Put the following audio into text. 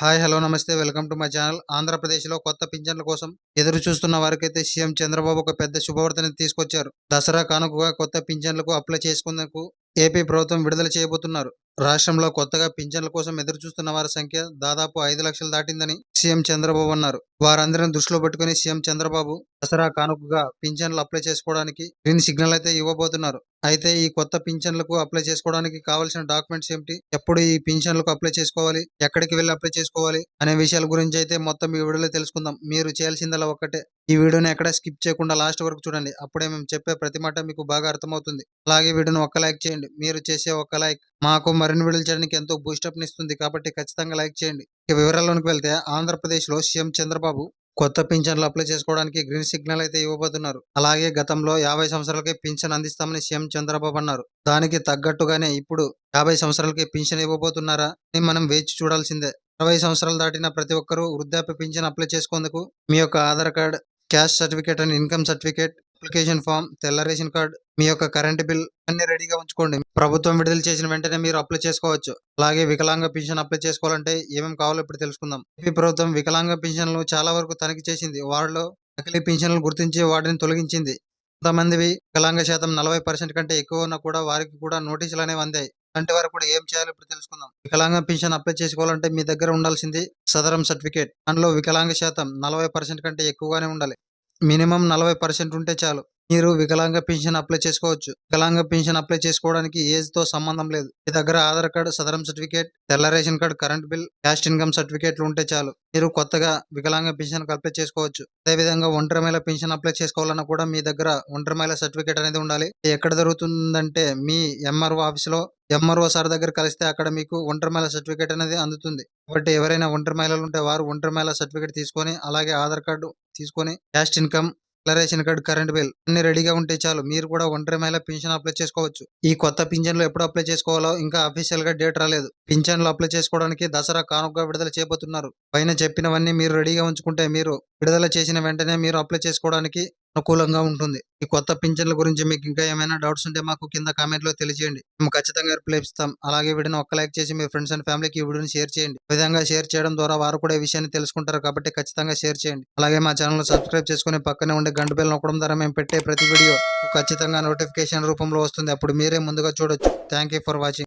Hi hello నమస్తే. Welcome to my channel. ఆంధ్రప్రదేశ్లో కొత్త పింఛన్ల కోసం ఎదురు చూస్తున్న వారికైతే సీఎం చంద్రబాబు ఒక పెద్ద శుభవార్తని తీసుకొచ్చారు. దసరా కానుకగా కొత్త పింఛన్లకు అప్లై చేసుకునేందుకు ఏపీ ప్రభుత్వం విడుదల చేయబోతున్నారు. రాష్ట్రంలో కొత్తగా పింఛన్ల కోసం ఎదురు చూస్తున్న వారి సంఖ్య దాదాపు ఐదు లక్షలు దాటిందని సీఎం చంద్రబాబు అన్నారు. వారందరిని దృష్టిలో పెట్టుకుని సీఎం చంద్రబాబు దసరా కానుకగా పింఛన్లు అప్లై చేసుకోవడానికి గ్రీన్ సిగ్నల్ అయితే ఇవ్వబోతున్నారు. అయితే ఈ కొత్త పింఛన్లకు అప్లై చేసుకోవడానికి కావాల్సిన డాక్యుమెంట్స్ ఏమిటి? ఎప్పుడు ఈ పింఛన్లకు అప్లై చేసుకోవాలి? ఎక్కడికి వెళ్ళి అప్లై చేసుకోవాలి? అనే విషయాల గురించి అయితే మొత్తం ఈ వీడియోలో తెలుసుకుందాం. మీరు చేయాల్సిందల్లా ఒక్కటే. ఈ వీడియోని ఎక్కడ స్కిప్ చేయకుండా లాస్ట్ వరకు చూడండి. అప్పుడే మేము చెప్పే ప్రతి మాట మీకు బాగా అర్థమవుతుంది. అలాగే వీడియోని ఒక్క లైక్ చేయండి. మీరు చేసే ఒక్క లైక్ మాకు మరిన్ని వీడియోలు చేయడానికి ఎంతో బూస్టప్ ఇస్తుంది. కాబట్టి ఖచ్చితంగా లైక్ చేయండి. ఇక వివరాల్లోనికి వెళ్తే ఆంధ్రప్రదేశ్లో సీఎం చంద్రబాబు కొత్త పింఛన్లు అప్లై చేసుకోవడానికి గ్రీన్ సిగ్నల్ అయితే ఇవ్వబోతున్నారు. అలాగే గతంలో యాభై సంవత్సరాలకే పింఛన్ అందిస్తామని సీఎం చంద్రబాబు అన్నారు. దానికి తగ్గట్టుగానే ఇప్పుడు యాభై సంవత్సరాలకి పింఛన్ ఇవ్వబోతున్నారా అని మనం వేచి చూడాల్సిందే. అరవై సంవత్సరాలు దాటిన ప్రతి ఒక్కరూ వృద్ధాప్య పింఛన్ అప్లై చేసుకుందుకు మీ యొక్క Aadhaar card caste certificate and income certificate application form తెల్ల రేషన్ కార్డ్ మీ యొక్క కరెంట్ బిల్ అన్ని రెడీగా ఉంచుకోండి. ప్రభుత్వం విడుదల చేసిన వెంటనే మీరు అప్లై చేసుకోవచ్చు. అలాగే వికలాంగ పెన్షన్ అప్లై చేసుకోవాలంటే ఏమేమి కావాలో ఇప్పుడు తెలుసుకుందాం. ఏపీ ప్రభుత్వం వికలాంగ పెన్షన్లు చాలా వరకు తనిఖీ చేసింది. వారిలో నకిలీ పెన్షన్లు గుర్తించి వాటిని తొలగించింది. కొంతమందివి వికలాంగ శాతం నలభై పర్సెంట్ కంటే ఎక్కువ ఉన్నా కూడా వారికి కూడా నోటీసులు అనేవి అందాయి. అంటే వారు కూడా ఏం చేయాలో ఇప్పుడు తెలుసుకుందాం. వికలాంగ పెన్షన్ అప్లై చేసుకోవాలంటే మీ దగ్గర ఉండాల్సింది సదరం సర్టిఫికేట్. అందులో వికలాంగ శాతం నలభై పర్సెంట్ కంటే ఎక్కువగానే ఉండాలి. మినిమం నలభై పర్సెంట్ ఉంటే చాలు. మీరు వికలాంగ పెన్షన్ అప్లై చేసుకోవచ్చు. వికలాంగ పెన్షన్ అప్లై చేసుకోవడానికి ఏజ్తో సంబంధం లేదు. మీ దగ్గర ఆధార్ కార్డు సదరం సర్టిఫికేట్ తెల్ల ration card current bill caste income సర్టిఫికేట్లు ఉంటే చాలు. మీరు కొత్తగా వికలాంగ పెన్షన్ అప్లై చేసుకోవచ్చు. అదేవిధంగా ఒంటరి మహిళ పెన్షన్ అప్లై చేసుకోవాలన్నా కూడా మీ దగ్గర ఒంటరి మహిళ సర్టిఫికేట్ అనేది ఉండాలి. ఎక్కడ జరుగుతుందంటే మీ ఎంఆర్ఓ ఆఫీస్లో ఎంఆర్ఓ సార్ దగ్గర కలిస్తే అక్కడ మీకు ఒంటరి మహిళ సర్టిఫికేట్ అనేది అందుతుంది. కాబట్టి ఎవరైనా ఒంటరి మహిళలు ఉంటే వారు ఒంటరి మహిళ సర్టిఫికేట్ తీసుకొని అలాగే ఆధార్ కార్డు తీసుకొని caste income ration card current bill అన్ని రెడీగా ఉంటే చాలు. మీరు కూడా ఒంటరి మహిళ పింఛన్ అప్లై చేసుకోవచ్చు. ఈ కొత్త పింఛన్లు ఎప్పుడు అప్లై చేసుకోవాలో ఇంకా అఫీషియల్గా డేట్ రాలేదు. పింఛన్లు అప్లై చేసుకోవడానికి దసరా కానుకగా విడుదల చేయబోతున్నారు పైన చెప్పినవన్నీ మీరు రెడీగా ఉంచుకుంటే మీరు విడుదల చేసిన వెంటనే మీరు అప్లై చేసుకోవడానికి అనుకూలంగా ఉంటుంది. ఈ కొత్త పింఛన్ల గురించి మీకు ఇంకా ఏమైనా డౌట్స్ ఉంటే మాకు కింద కామెంట్లో తెలియజేయండి మేము ఖచ్చితంగా రిప్లై ఇస్తాం. అలాగే వీడియోని ఒక్క లైక్ చేసి మీ ఫ్రెండ్స్ అండ్ ఫ్యామిలీకి ఈ వీడియోని షేర్ చేయండి. విధంగా షేర్ చేయడం ద్వారా వారు కూడా ఈ విషయాన్ని తెలుసుకుంటారు కాబట్టి ఖచ్చితంగా షేర్ చేయండి. అలాగే మా ఛానల్ సబ్స్క్రైబ్ చేసుకుని పక్కనే ఉండే గంట బెల్ నొక్కడం ద్వారా మేము పెట్టే ప్రతి వీడియో ఖచ్చితంగా నోటిఫికేషన్ రూపంలో వస్తుంది. అప్పుడు మీరే ముందుగా చూడొచ్చు. Thank for watching.